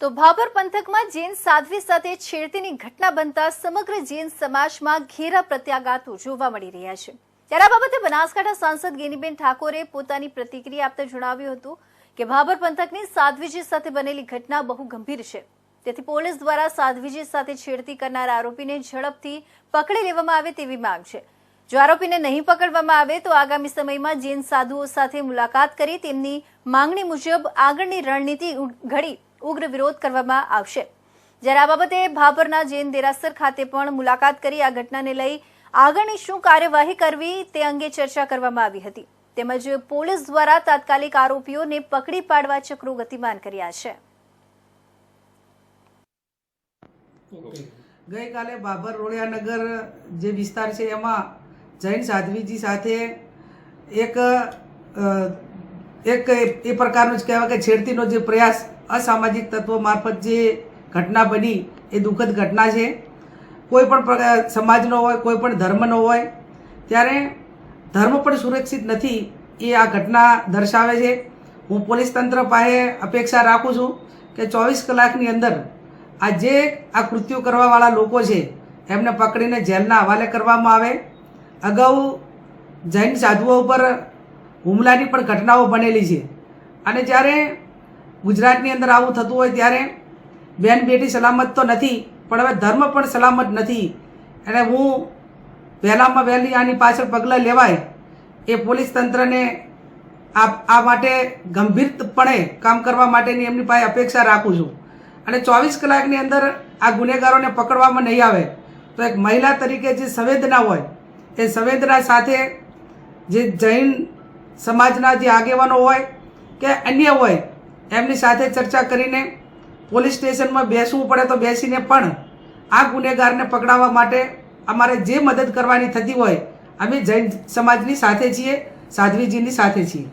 તો ભાભર પંથકમાં જૈન સાધ્વી સાથે છેડતીની ઘટના બનતા સમગ્ર જૈન સમાજમાં ઘેરા પ્રત્યાઘાતો જોવા મળી રહ્યા છે. ત્યારે આ બાબતે બનાસકાંઠા સાંસદ ગેનીબેન ઠાકોરે પોતાની પ્રતિક્રિયા આપતા જણાવ્યું હતું કે ભાભર પંથકની સાધ્વીજી સાથે બનેલી ઘટના બહુ ગંભીર છે. તેથી પોલીસ દ્વારા સાધ્વીજી સાથે છેડતી કરનાર આરોપીને ઝડપથી પકડી લેવામાં આવે તેવી માંગ છે. જો આરોપીને નહીં પકડવામાં આવે તો આગામી સમયમાં જૈન સાધુઓ સાથે મુલાકાત કરી તેમની માંગણી મુજબ આગળની રણનીતિ ઘડી ઉગ્ર વિરોધ કરવામાં આવશે. જ્યારે આ બાબતે ભાભરના જૈન દેરાસર ખાતે પણ મુલાકાત કરી આ ઘટનાને લઈ આગળની શું કાર્યવાહી કરવી તે અંગે ચર્ચા કરવામાં આવી હતી. તેમજ પોલીસ દ્વારા તાત્કાલિક આરોપીઓને પકડી પાડવા ચક્રો ગતિમાન કર્યા છે. ગઈકાલે બાબર રોડિયાનગર જે વિસ્તાર છે, એમાં જૈન સાધ્વીજી સાથે એક એક એ પ્રકારનો જ કહેવાય કે છેડતીનો જે પ્રયાસ અસામાજિક તત્વો મારફત જે ઘટના બની એ દુઃખદ ઘટના છે. કોઈ પણ સમાજનો હોય, કોઈ પણ ધર્મનો હોય, ત્યારે ધર્મ પણ સુરક્ષિત નથી એ આ ઘટના દર્શાવે છે. હું પોલીસ તંત્ર પાસે અપેક્ષા રાખું છું કે ચોવીસ કલાકની અંદર આ જે આ કૃત્યો કરવાવાળા લોકો છે, એમને પકડીને જેલના હવાલે કરવામાં આવે. અગાઉ જૈન સાધુઓ ઉપર હુમલાની પણ ઘટનાઓ બનેલી છે. અને જ્યારે ગુજરાતની અંદર આવું થતું હોય ત્યારે બેન બેટી સલામત તો નથી, પણ હવે ધર્મ પણ સલામત નથી. અને હું વહેલામાં વહેલી આની પાછળ પગલાં લેવાય એ પોલીસ તંત્રને આ માટે ગંભીરપણે કામ કરવા માટેની એમની પાસે અપેક્ષા રાખું છું. અને ચોવીસ કલાકની અંદર આ ગુનેગારોને પકડવામાં નહીં આવે તો એક મહિલા તરીકે જે સંવેદના હોય, એ સંવેદના સાથે જે જૈન સમાજના જે આગેવાનો હોય કે અન્ય હોય એમની સાથે ચર્ચા કરીને પોલીસ સ્ટેશનમાં બેસવું પડે તો બેસીને પણ આ ગુનેગારને પકડાવવા માટે અમારે જે મદદ કરવાની થતી હોય, અમે જૈન સમાજની સાથે છીએ, સાધ્વીજીની સાથે છીએ.